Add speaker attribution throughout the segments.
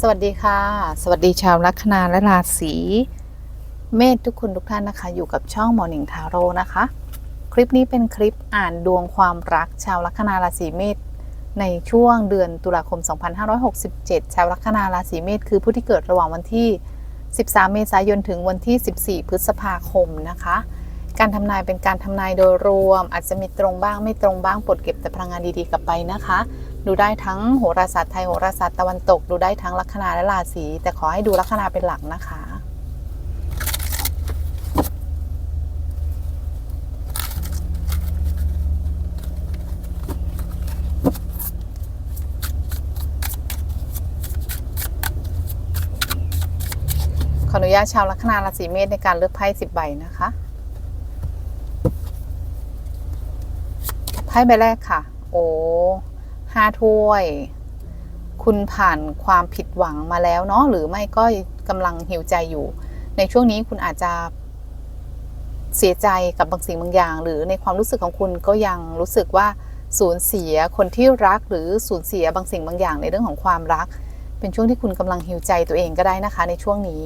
Speaker 1: สวัสดีค่ะ สวัสดีชาวลัคนาและราศีเมษทุกคนทุกท่านนะคะ อยู่กับช่องหมอหนิงทาโร่นะคะ คลิปนี้เป็นคลิปอ่านดวงความรักชาวลัคนาราศีเมษในช่วงเดือนตุลาคม 2567 ชาวลัคนาราศีเมษคือผู้ที่เกิดระหว่างวันที่ 13 เมษายนถึงวันที่ 14 พฤษภาคมนะคะ การทำนายเป็นการทำนายโดยรวม อาจจะมีตรงบ้างไม่ตรงบ้างโปรดเก็บแต่พลังงานดีๆกลับไปนะคะ ดูได้ทั้งโหราศาสตร์ไทยโหราศาสตร์ตะวันตก ดูได้ทั้งลัคนาและราศีแต่ขอให้ดูลัคนาเป็นหลักนะคะ ขออนุญาตชาวลัคนาราศีเมษในการเลือกไพ่สิบใบนะคะไพ่ใบแรกค่ะ โอ้ ห้าถ้วย คุณผ่านความผิดหวังมาแล้วเนาะหรือไม่ก็กำลังหิวใจอยู่ ในช่วงนี้คุณอาจจะเสียใจกับบางสิ่งบางอย่าง หรือในความรู้สึกของคุณก็ยังรู้สึกว่าสูญเสียคนที่รักหรือสูญเสียบางสิ่งบางอย่างในเรื่องของความรัก เป็นช่วงที่คุณกำลังหิวใจตัวเองก็ได้นะคะ ในช่วงนี้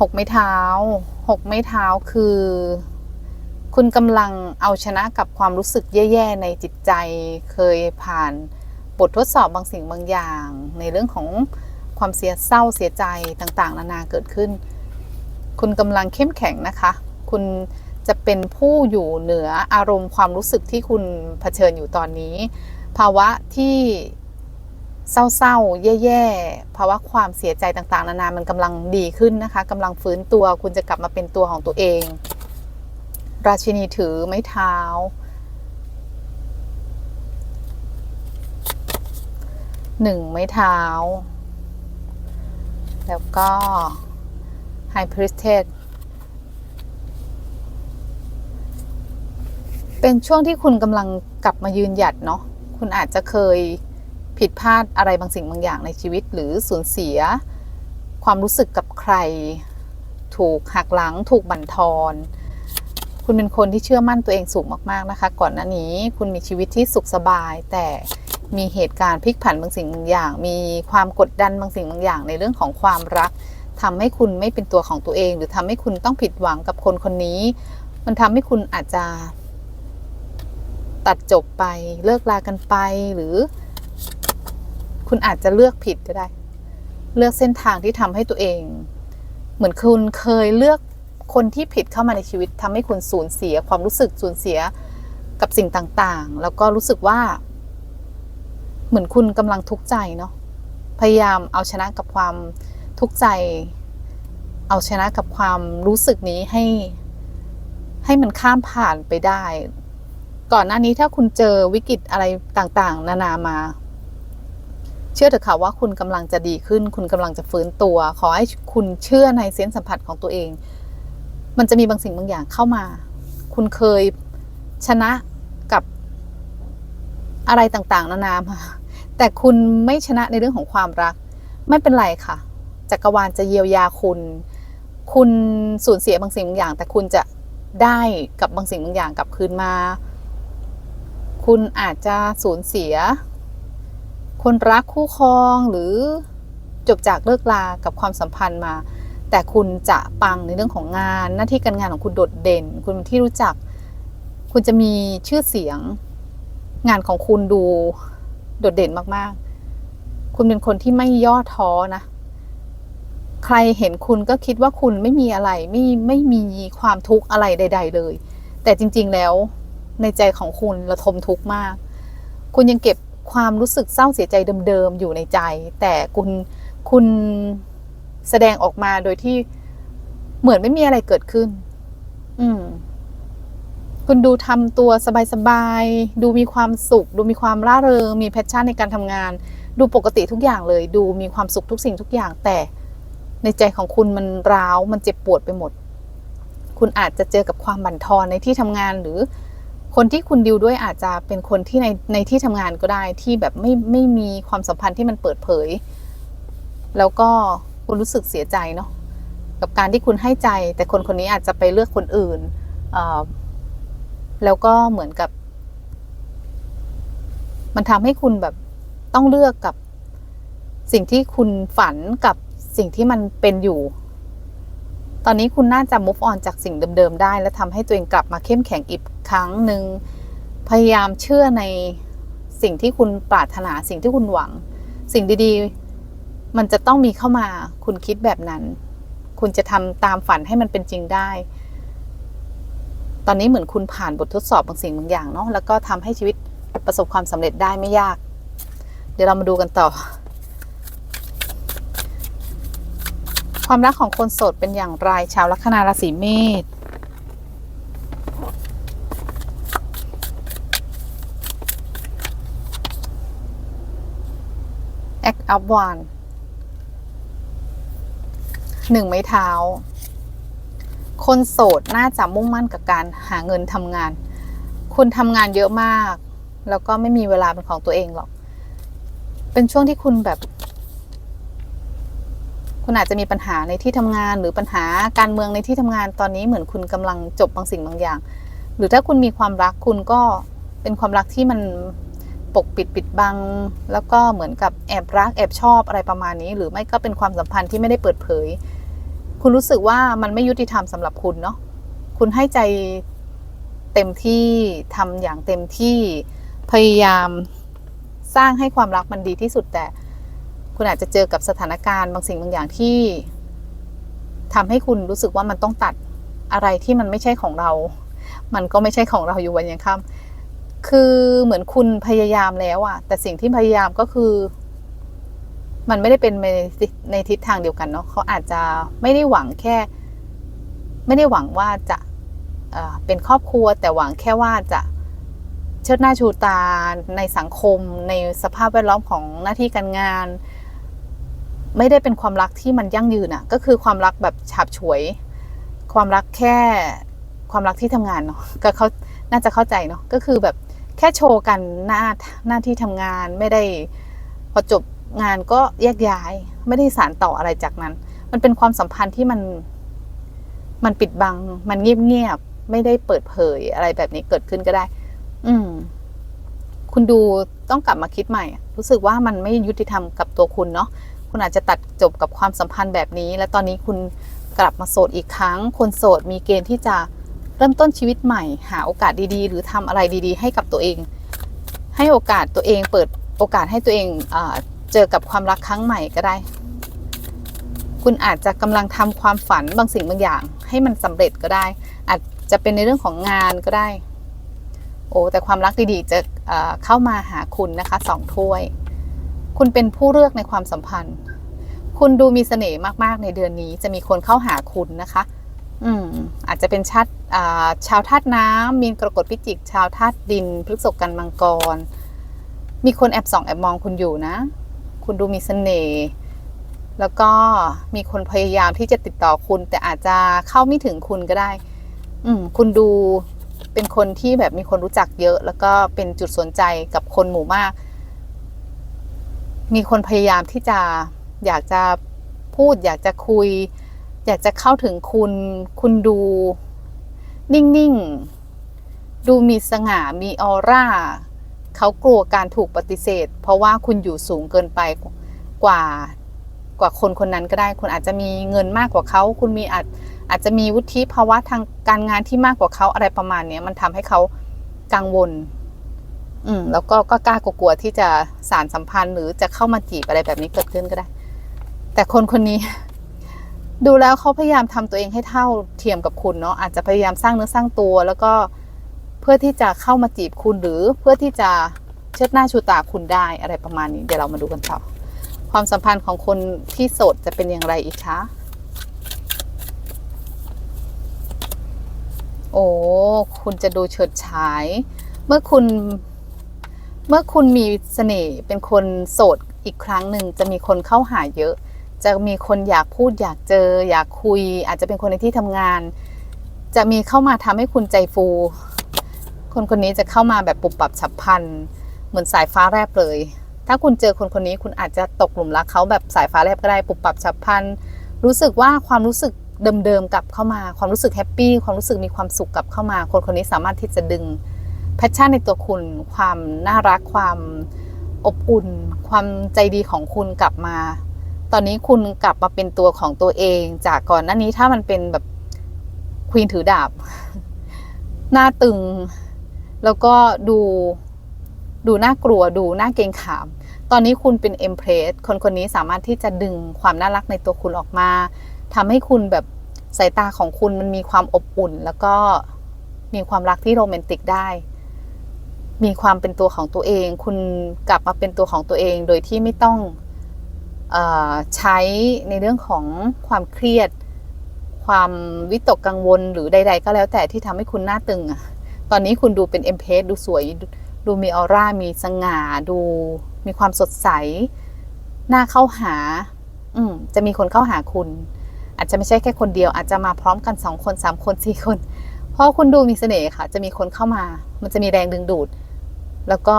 Speaker 1: หกไม้เท้าหกไม้เท้าคือ คุณกำลังเอาชนะกับความรู้สึกแย่ๆในจิตใจ เคยผ่านบททดสอบบางสิ่งบางอย่าง ในเรื่องของความเสียเศร้าเสียใจต่างๆ นานาเกิดขึ้น คุณกำลังเข้มแข็งนะคะ คุณจะเป็นผู้อยู่เหนืออารมณ์ความรู้สึกที่คุณเผชิญอยู่ตอนนี้ ภาวะที่เศร้าๆ แย่ๆ ภาวะความเสียใจต่างๆ นานา มันกำลังดีขึ้นนะคะกำลังฟื้นตัว คุณจะกลับมาเป็นตัวของตัวเอง ราชินีถือไม้เท้า หนึ่งไม้เท้า แล้วก็ไฮพริสเทสเป็นช่วงที่คุณกำลังกลับมายืนหยัดเนาะ คุณอาจจะเคยผิดพลาดอะไรบางสิ่งบางอย่างในชีวิต หรือสูญเสีย ความรู้สึกกับใคร ถูกหักหลัง ถูกบั่นทอน คุณเป็นคนที่เชื่อมั่นตัวเองสูงมากๆนะคะ ก่อนหน้านี้คุณมีชีวิตที่สุขสบาย แต่มีเหตุการณ์พลิกผันบางสิ่งบางอย่าง มีความกดดันบางสิ่งบางอย่าง ในเรื่องของความรักทำให้คุณไม่เป็นตัวของตัวเอง หรือทำให้คุณต้องผิดหวังกับคนคนนี้ มันทำให้คุณอาจจะตัดจบไปเลิกลากันไปหรือ คุณอาจจะเลือกผิดก็ได้ เลือกเส้นทางที่ทำให้ตัวเอง เหมือนคุณเคยเลือก คนที่ผิดเข้ามาในชีวิตทำให้คุณสูญเสีย ความรู้สึกสูญเสียกับสิ่งต่างๆ แล้วก็รู้สึกว่า เหมือนคุณกำลังทุกข์ใจเนาะพยายามเอาชนะกับความทุกข์ใจ เอาชนะกับความรู้สึกนี้ให้ ให้มันข้ามผ่านไปได้ ก่อนหน้านี้ถ้าคุณเจอวิกฤตอะไรต่างๆ นานามา เชื่อเถอะค่ะว่าคุณกำลังจะดีขึ้น คุณกำลังจะฟื้นตัว ขอให้คุณเชื่อในเซนส์สัมผัสของตัวเอง มันจะมีบางสิ่งบางอย่างเข้ามา คุณเคยชนะกับอะไรต่างๆ นานามา แต่คุณไม่ชนะในเรื่องของความรัก ไม่เป็นไรค่ะ จักรวาลจะเยียวยาคุณ คุณสูญเสียบางสิ่งบางอย่าง แต่คุณจะได้กับบางสิ่งบางอย่างกลับคืนมา คุณอาจจะสูญเสีย คนรักคู่ครองหรือจบจากเลิกลากับความสัมพันธ์มา แต่คุณจะปังในเรื่องของงาน หน้าที่การงานของคุณโดดเด่น คุณเป็นที่รู้จัก คุณจะมีชื่อเสียง งานของคุณดูโดดเด่นมากๆ คุณเป็นคนที่ไม่ย่อท้อนะ ใครเห็นคุณก็คิดว่าคุณไม่มีอะไรไม่ไม่มีความทุกข์อะไรใด ๆ เลย แต่จริง ๆแล้วในใจของคุณระทมทุกข์มาก คุณยังเก็บความรู้สึกเศร้าเสียใจเดิมๆอยู่ในใจ แต่คุณคุณ แสดงออกมาโดยที่เหมือนไม่มีอะไรเกิดขึ้น อืม คุณดูทำตัวสบายๆ ดูมีความสุข ดูมีความร่าเริง มีแพชชั่นในการทำงาน ดูปกติทุกอย่างเลย ดูมีความสุขทุกสิ่งทุกอย่าง แต่ในใจของคุณมันร้าว มันเจ็บปวดไปหมด คุณอาจจะเจอกับความบั่นทอนในที่ทำงานหรือคนที่คุณดิวด้วยอาจจะเป็นคนที่ในในที่ทำงานก็ได้ที่แบบไม่ไม่มีความสัมพันธ์ที่มันเปิดเผย แล้วก็ คุณรู้สึกเสียใจเนาะกับการที่คุณให้ใจ แต่คนคนนี้อาจจะไปเลือกคนอื่น แล้วก็เหมือนกับ มันทำให้คุณแบบต้องเลือกกับสิ่งที่คุณฝันกับสิ่งที่มันเป็นอยู่ ตอนนี้คุณน่าจะ move on จากสิ่งเดิมๆได้ และทำให้ตัวเองกลับมาเข้มแข็งอีกครั้งหนึ่งพยายามเชื่อในสิ่งที่คุณปรารถนาสิ่งที่คุณหวัง สิ่งดีๆ มันจะต้องมีเข้ามาคุณคิดแบบนั้น คุณจะทำตามฝันให้มันเป็นจริงได้ ตอนนี้เหมือนคุณผ่านบททดสอบบางสิ่งบางอย่างเนาะแล้วก็ทำให้ชีวิตประสบความสำเร็จได้ไม่ยาก เดี๋ยวเรามาดูกันต่อ ความรักของคนโสดเป็นอย่างไรชาวลัคนาราศีเมษ Act up one หนึ่งไม้เท้า คนโสดน่าจะมุ่งมั่นกับการหาเงินทำงาน คุณทำงานเยอะมาก แล้วก็ไม่มีเวลาเป็นของตัวเองหรอก เป็นช่วงที่คุณแบบ คุณอาจจะมีปัญหาในที่ทำงาน หรือปัญหาการเมืองในที่ทำงานตอนนี้เหมือนคุณกำลังจบบางสิ่งบางอย่าง หรือถ้าคุณมีความรักคุณก็เป็นความรักที่มันปกปิดปิดบัง แล้วก็เหมือนกับแอบรักแอบชอบอะไรประมาณนี้ หรือไม่ก็เป็นความสัมพันธ์ที่ไม่ได้เปิดเผย คุณรู้สึกว่ามันไม่ยุติธรรมสำหรับคุณเนาะคุณให้ใจเต็มที่ทำอย่างเต็มที่พยายามสร้างให้ความรักมันดีที่สุดแต่คุณอาจจะเจอกับสถานการณ์บางสิ่งบางอย่างที่ทำให้คุณรู้สึกว่ามันต้องตัดอะไรที่มันไม่ใช่ของเรา มันก็ไม่ใช่ของเราอยู่วันยังค่ำคือเหมือนคุณพยายามแล้วอะแต่สิ่งที่พยายามก็คือ มันไม่ได้เป็นในในทิศทางเดียวกันเนาะเขาอาจจะไม่ได้หวังแค่ ไม่ได้หวังว่าจะเป็นครอบครัว แต่หวังแค่ว่าจะเชิดหน้าชูตาในสังคม ในสภาพแวดล้อมของหน้าที่การงาน ไม่ได้เป็นความรักที่มันยั่งยืนอะก็คือความรักแบบฉาบฉวย ความรักแค่ความรักที่ทำงานเนาะก็เขาน่าจะเข้าใจเนาะก็คือแบบแค่โชว์กันหน้าหน้าที่ทำงานไม่ได้พอจบ งานก็แยกย้าย ไม่ได้สารต่ออะไรจากนั้น มันเป็นความสัมพันธ์ที่มัน มันปิดบัง มันเงียบๆไม่ได้เปิดเผยอะไรแบบนี้เกิดขึ้นก็ได้ อืม คุณดูต้องกลับมาคิดใหม่ รู้สึกว่ามันไม่ยุติธรรมกับตัวคุณเนาะคุณอาจจะตัดจบกับความสัมพันธ์แบบนี้ และตอนนี้คุณกลับมาโสดอีกครั้ง คนโสดมีเกณฑ์ที่จะเริ่มต้นชีวิตใหม่ หาโอกาสดีๆ หรือทำอะไรดี ๆ ให้กับตัวเอง ให้โอกาสตัวเองเปิดโอกาสให้ตัวเองอ เจอกับความรักครั้งใหม่ก็ได้ คุณอาจจะกำลังทำความฝันบางสิ่งบางอย่าง ให้มันสำเร็จก็ได้ อาจจะเป็นในเรื่องของงานก็ได้ โอ้แต่ความรักดีๆจะเเข้ามาหาคุณนะคะสองถ้วย คุณเป็นผู้เลือกในความสัมพันธ์ คุณดูมีเสน่ห์มากๆในเดือนนี้ จะมีคนเข้าหาคุณนะคะ อืมอาจจะเป็นชาติชาวธาตุน้ำมีนกรกฎพิจิก ชาวธาตุดินพฤกษกันมังกร มีคนแอบส่องแอบมองคุณอยู่นะ คุณดูมีเสน่ห์แล้วก็มีคนพยายามที่จะติดต่อคุณ แต่อาจจะเข้าไม่ถึงคุณก็ได้ อืมคุณดูเป็นคนที่แบบมีคนรู้จักเยอะ แล้วก็เป็นจุดสนใจกับคนหมู่มาก มีคนพยายามที่จะอยากจะพูด อยากจะคุย อยากจะเข้าถึงคุณ คุณดู นิ่ง ๆ ดูมีสง่ามีออร่า เขากลัวการถูกปฏิเสธ เพราะว่าคุณอยู่สูงเกินไปกว่ากว่าคนคนนั้นก็ได้ คุณอาจจะมีเงินมากกว่าเขา คุณมีอาจอาจจะมีวุฒิภาวะทางการงานที่มากกว่าเขาอะไรประมาณเนี้ยมันทำให้เขากังวล อืม แล้วก็ก็กล้ากลัวที่จะสารสัมพันธ์ หรือจะเข้ามาจีบอะไรแบบนี้เกิดขึ้นก็ได้ แต่คนคนนี้ ดูแล้วเขาพยายามทำตัวเองให้เท่าเทียมกับคุณเนาะอาจจะพยายามสร้างเนื้อสร้างตัว แล้วก็ พื่อที่จะเข้ามาจีบคุณหรือเพื่อที่จะเชิดหน้าชูตาคุณได้อะไรประมาณนี้ เดี๋ยวเรามาดูกันต่อ ความสัมพันธ์ของคนที่โสดจะเป็นอย่างไรอีกคะ โอ้ คุณจะดูเฉิดฉาย เมื่อคุณ เมื่อคุณมีเสน่ห์เป็นคนโสดอีกครั้งหนึ่งจะมีคนเข้าหาเยอะ จะมีคนอยากพูดอยากเจอ อยากคุย อาจจะเป็นคนในที่ทำงาน จะมีเข้ามาทำให้คุณใจฟู คนคนนี้จะเข้ามาแบบปุบปับฉับพลัน เหมือนสายฟ้าแลบเลย ถ้าคุณเจอคนคนนี้คุณอาจจะตกหลุมรักเขาแบบสายฟ้าแลบก็ได้ปุบปับฉับพลัน รู้สึกว่าความรู้สึกเดิมๆกลับเข้ามา ความรู้สึกแฮปปี้ความรู้สึกมีความสุขกลับเข้ามา คนคนนี้สามารถที่จะดึงแพชชั่นในตัวคุณ ความน่ารักความอบอุ่น ความใจดีของคุณกลับมา ตอนนี้คุณกลับมาเป็นตัวของตัวเอง จากก่อนหน้านี้ถ้ามันเป็นแบบควีนถือดาบ หน้าตึง แล้วก็ดูดูน่ากลัวดูน่าเกรงขาม ตอนนี้คุณเป็นเอ็มเพรสคนคนนี้สามารถที่จะดึงความน่ารักในตัวคุณออกมาทำให้คุณแบบสายตาของคุณมันมีความอบอุ่น แล้วก็มีความรักที่โรแมนติกได้ มีความเป็นตัวของตัวเอง คุณกลับมาเป็นตัวของตัวเอง โดยที่ไม่ต้องออใช้ในเรื่องของความเครียด ความวิตกกังวลหรือใด ๆ ก็แล้วแต่ที่ทำให้คุณหน้าตึงอะ ตอนนี้คุณดูเป็นเอ็มเพสดูสวยดูมีออร่ามีสง่าดูมีความสดใส หน้าเข้าหา อืมจะมีคนเข้าหาคุณ อาจจะไม่ใช่แค่คนเดียวอาจจะมาพร้อมกันสองคนสามคนสี่คน เพราะคุณดูมีเสน่ห์ค่ะ จะมีคนเข้ามา มันจะมีแรงดึงดูด แล้วก็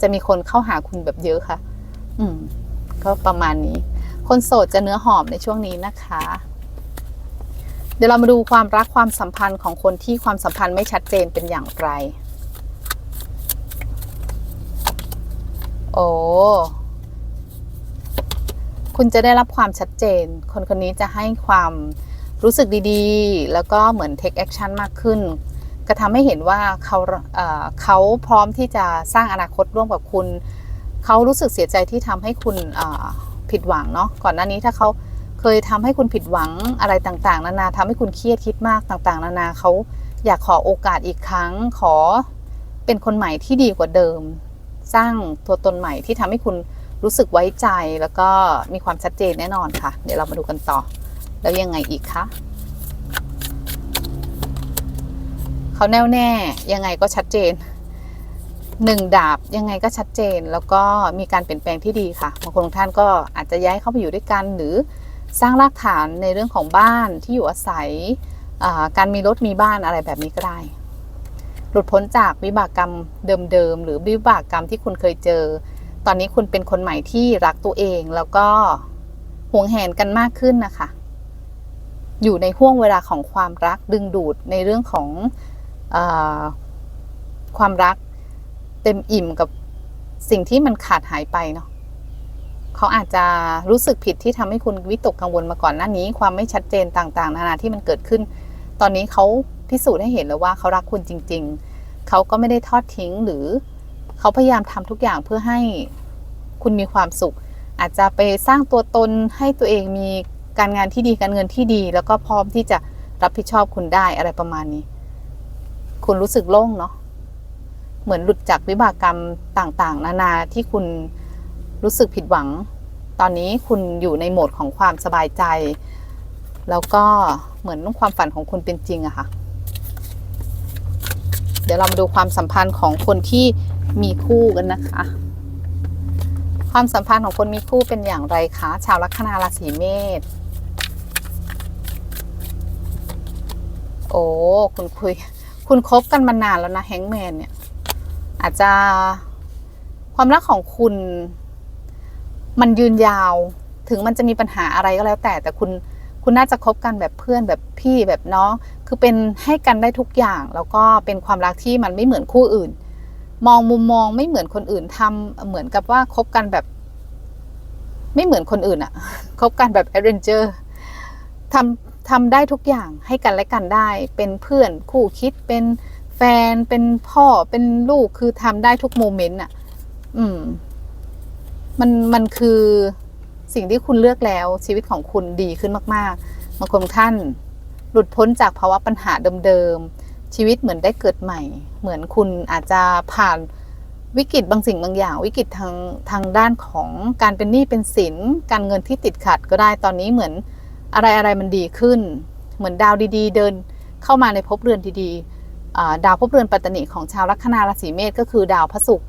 Speaker 1: จะมีคนเข้าหาคุณแบบเยอะค่ะ อืม ก็ประมาณนี้ คนโสดจะเนื้อหอมในช่วงนี้นะคะ เดี๋ยวเรามาดูความรักความสัมพันธ์ของคนที่ความสัมพันธ์ไม่ชัดเจนเป็นอย่างไร โอ้ คุณจะได้รับความชัดเจน คนคนนี้จะให้ความรู้สึกดีๆ แล้วก็เหมือน take action มากขึ้น ก็ทำให้เห็นว่าเขาเเขาพร้อมที่จะสร้างอนาคตร่วมกับคุณ เขารู้สึกเสียใจที่ทำให้คุณผิดหวังเนาะ ก่อนหน้านี้ถ้าเขา เคยทำให้คุณผิดหวังอะไรต่างๆ นานาทำให้คุณเครียดคิดมากต่างๆ นานาเขาอยากขอโอกาสอีกครั้ง ขอเป็นคนใหม่ที่ดีกว่าเดิม สร้างตัวตนใหม่ที่ทำให้คุณรู้สึกไว้ใจแล้วก็มีความชัดเจนแน่นอนค่ะ เดี๋ยวเรามาดูกันต่อ แล้วยังไงอีกคะเขาแน่วแน่ยังไงก็ชัดเจนหนึ่งดาบยังไงก็ชัดเจน แล้วก็มีการเปลี่ยนแปลงที่ดีค่ะบางคนท่านก็อาจจะย้ายเข้าไปอยู่ด้วยกันหรือ สร้างรากฐานในเรื่องของบ้านที่อยู่อาศัยการมีรถมีบ้านอะไรแบบนี้ก็ได้ หลุดพ้นจากวิบากกรรมเดิมๆหรือวิบากกรรมที่คุณเคยเจอ ตอนนี้คุณเป็นคนใหม่ที่รักตัวเองแล้วก็ห่วงแหนกันมากขึ้นนะคะ อยู่ในห่วงเวลาของความรักดึงดูดในเรื่องของอความรักเต็มอิ่มกับสิ่งที่มันขาดหายไปเนาะ เขาอาจจะรู้สึกผิดที่ทำให้คุณวิตกกังวลมาก่อนหน้านี้ ความไม่ชัดเจนต่างๆ นานาที่มันเกิดขึ้น ตอนนี้เขาพิสูจน์ให้เห็นแล้วว่าเขารักคุณจริง ๆ เขาก็ไม่ได้ทอดทิ้งหรือเขาพยายามทำทุกอย่างเพื่อให้คุณมีความสุข อาจจะไปสร้างตัวตนให้ตัวเองมีการงานที่ดีการเงินที่ดี แล้วก็พร้อมที่จะรับผิดชอบคุณได้อะไรประมาณนี้ คุณรู้สึกโล่งเนาะเหมือนหลุดจากวิบากกรรมต่างๆ นานาที่คุณ รู้สึกผิดหวัง ตอนนี้คุณอยู่ในโหมดของความสบายใจ แล้วก็เหมือนความฝันของคุณเป็นจริงอะค่ะ เดี๋ยวเรามาดูความสัมพันธ์ของคนที่มีคู่กันนะคะ ความสัมพันธ์ของคนมีคู่เป็นอย่างไรคะชาวลัคนาราศีเมษโอ้คุณคุย คุณคบกันมานานแล้วนะแฮงแมนเนี่ย อาจจะความรักของคุณ มันยืนยาว ถึงมันจะมีปัญหาอะไรก็แล้วแต่ แต่คุณคุณน่าจะคบกันแบบเพื่อนแบบพี่แบบน้อง คือเป็นให้กันได้ทุกอย่าง แล้วก็เป็นความรักที่มันไม่เหมือนคู่อื่น มองมุมมองไม่เหมือนคนอื่นทำเหมือนกับว่าคบกันแบบ ไม่เหมือนคนอื่นอะคบกันแบบแอดเวนเจอร์ทำทำได้ทุกอย่างให้กันและกันได้ เป็นเพื่อนคู่คิดเป็นแฟนเป็นพ่อเป็นลูกคือทำได้ทุกโมเมนต์อะอืม มันมันคือสิ่งที่คุณเลือกแล้วชีวิตของคุณดีขึ้นมากๆบางคนท่านหลุดพ้นจากภาวะปัญหาเดิมๆชีวิตเหมือนได้เกิดใหม่ เหมือนคุณอาจจะผ่านวิกฤตบางสิ่งบางอย่าง วิกฤตทางทางด้านของการเป็นหนี้เป็นสินการเงินที่ติดขัดก็ได้ตอนนี้เหมือนอะไรอะไรมันดีขึ้น เหมือนดาวดีๆ เดินเข้ามาในภพเรือนดีๆดาวภพเรือนปัตตนิของชาวลัคนาราศีเมษก็คือดาวพระศุกร์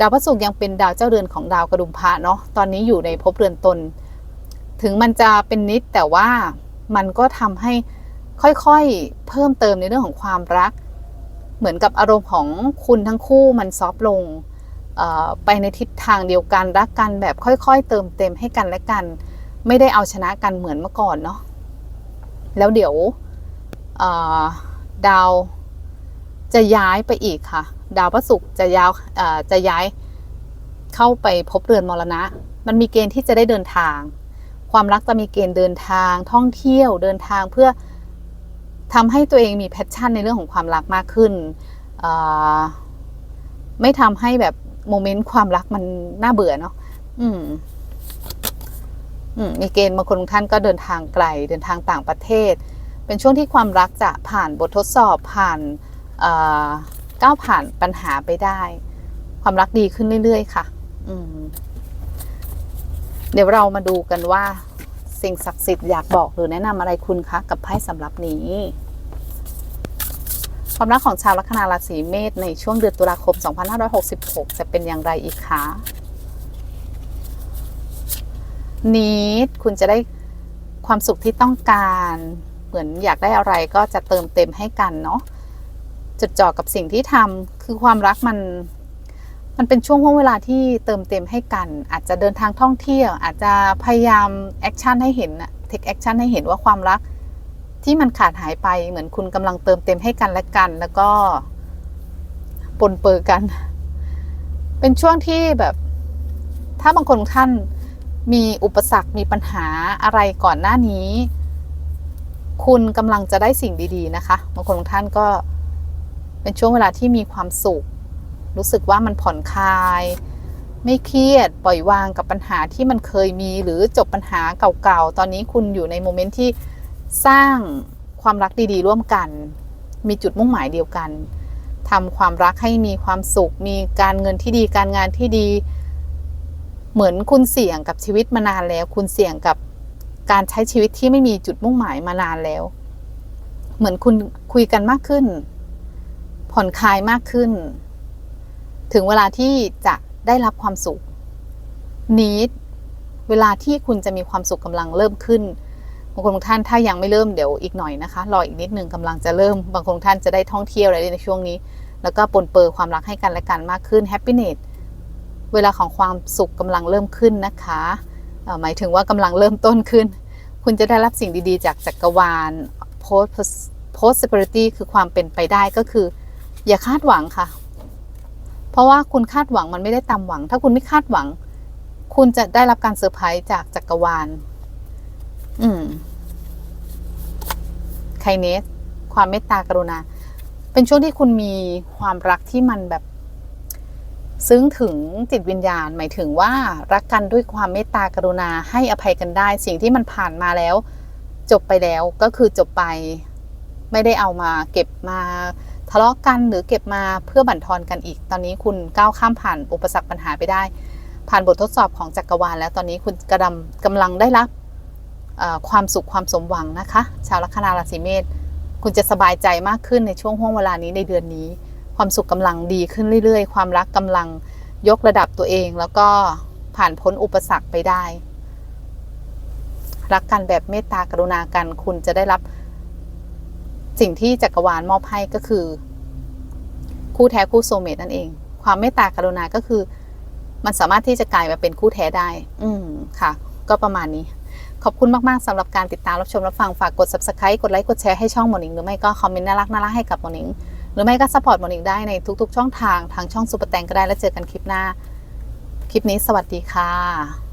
Speaker 1: ดาวพระศุกร์ยังเป็นดาวเจ้าเรือนของดาวกระดุมพระเนาะตอนนี้อยู่ในภพเรือนตน ถึงมันจะเป็นนิดแต่ว่ามันก็ทำให้ค่อยๆเพิ่มเติมในเรื่องของความรัก เหมือนกับอารมณ์ของคุณทั้งคู่มันซอฟลงไปในทิศทางเดียวกันรักกันแบบค่อยๆ เติมเต็มให้กันและกัน ไม่ได้เอาชนะกันเหมือนเมื่อก่อนเนาะแล้วเดี๋ยวดาวจะย้ายไปอีกค่ะ ดาวพระศุกร์จะย้าวจะย้ายเข้าไปพบเรือนมรณะ มันมีเกณฑ์ที่จะได้เดินทาง ความรักจะมีเกณฑ์เดินทางท่องเที่ยวเดินทางเพื่อทำให้ตัวเองมีแพชชั่นในเรื่องของความรักมากขึ้น ไม่ทำให้แบบโมเมนต์ความรักมันน่าเบื่อเนาะอืมอืม มีเกณฑ์บางคนท่านก็เดินทางไกล เดินทางต่างประเทศ เป็นช่วงที่ความรักจะผ่านบททดสอบผ่าน ก้าวผ่านปัญหาไปได้ ความรักดีขึ้นเรื่อยๆค่ะ อืม เดี๋ยวเรามาดูกันว่า สิ่งศักดิ์สิทธิ์อยากบอกหรือแนะนำอะไรคุณคะกับไพ่สำหรับนี้ความรักของชาวลัคนาราศีเมษในช่วงเดือนตุลาคม 2566 จะเป็นอย่างไรอีกคะนี้คุณจะได้ความสุขที่ต้องการ เหมือนอยากได้อะไรก็จะเติมเต็มให้กันเนาะ จดจ่อกับสิ่งที่ทำคือความรักมัน มันเป็นช่วงห่วงเวลาที่เติมเต็มให้กัน อาจจะเดินทางท่องเที่ยว อาจจะพยายามแอคชั่นให้เห็นอะเทคแอคชั่นให้เห็นว่าความรักที่มันขาดหายไปเหมือนคุณกำลังเติมเต็มให้กันและกัน แล้วก็ปนเปื้อกัน เป็นช่วงที่แบบ ถ้าบางคนท่านมีอุปสรรคมีปัญหาอะไรก่อนหน้านี้ คุณกำลังจะได้สิ่งดี ๆ นะคะบางคนท่านก็ เป็นช่วงเวลาที่มีความสุข รู้สึกว่ามันผ่อนคลาย ไม่เครียดปล่อยวางกับปัญหาที่มันเคยมี หรือจบปัญหาเก่าๆ ตอนนี้คุณอยู่ในโมเมนต์ที่สร้างความรักดีๆ ร่วมกัน มีจุดมุ่งหมายเดียวกันทำความรักให้มีความสุข มีการเงินที่ดีการงานที่ดี เหมือนคุณเสี่ยงกับชีวิตมานานแล้ว คุณเสี่ยงกับการใช้ชีวิตที่ไม่มีจุดมุ่งหมายมานานแล้ว เหมือนคุณคุยกันมากขึ้น ผ่อนคลายมากขึ้น ถึงเวลาที่จะได้รับความสุขนีดเวลาที่คุณจะมีความสุขกำลังเริ่มขึ้นบางคนงท่านถ้ายังไม่เริ่มเดี๋ยวอีกหน่อยนะคะรออีกนิดนึงกำลังจะเริ่มบางคนท่านจะได้ท่องเที่ยวอะไรในช่วงนี้ แล้วก็ปนเปื้อความรักให้กันและกันมากขึ้นแฮปปี้เน s เวลาของความสุขกำลังเริ่มขึ้นนะคะหมายถึงว่ากำลังเริ่มต้นขึ้น คุณจะได้รับสิ่งดีๆ จากจักรวาล post possibility คือความเป็นไปได้ก็คือ อย่าคาดหวังค่ะ เพราะว่าคุณคาดหวังมันไม่ได้ตามหวัง ถ้าคุณไม่คาดหวัง คุณจะได้รับการเซอร์ไพรส์จากจักรวาล อืมไคเนส ความเมตตากรุณา เป็นช่วงที่คุณมีความรักที่มันแบบซึ้งถึงจิตวิญญาณ หมายถึงว่ารักกันด้วยความเมตตากรุณาให้อภัยกันได้ สิ่งที่มันผ่านมาแล้ว จบไปแล้วก็คือจบไป ไม่ได้เอามาเก็บมา ทะเลาะกันหรือเก็บมาเพื่อบั่นทอนกันอีก ตอนนี้คุณก้าวข้ามผ่านอุปสรรคปัญหาไปได้ ผ่านบททดสอบของจักรวาล แล้วตอนนี้คุณกระดำกำลังได้รับความสุขความสมหวังนะคะ ชาวลัคนาราศีเมษคุณจะสบายใจมากขึ้นในช่วงห่วงเวลานี้ในเดือนนี้ ความสุขกำลังดีขึ้นเรื่อยๆ ความรักกำลังยกระดับตัวเอง แล้วก็ผ่านพ้นอุปสรรคไปได้ รักกันแบบเมตตากรุณากัน คุณจะได้รับ สิ่งที่จักรวาลมอบให้ก็คือ คู่แท้คู่โซเมตนั่นเอง ความเมตตากรุณาก็คือ มันสามารถที่จะกลายมาเป็นคู่แท้ได้ อืมค่ะ ก็ประมาณนี้ ขอบคุณมาก ๆสำหรับการติดตามรับชมรับฟังฝากกด subscribe กดไลค์กดแชร์ให้ช่องหมอนิงหรือไม่ก็คอมเมนต์น่ารักน่ารักให้กับหมอนิงหรือไม่ก็ support หมอนิงได้ในทุก ๆ ช่องทางทางช่องซูเปอร์แตงก็ได้แล้วเจอกันคลิปหน้า คลิปนี้สวัสดีค่ะ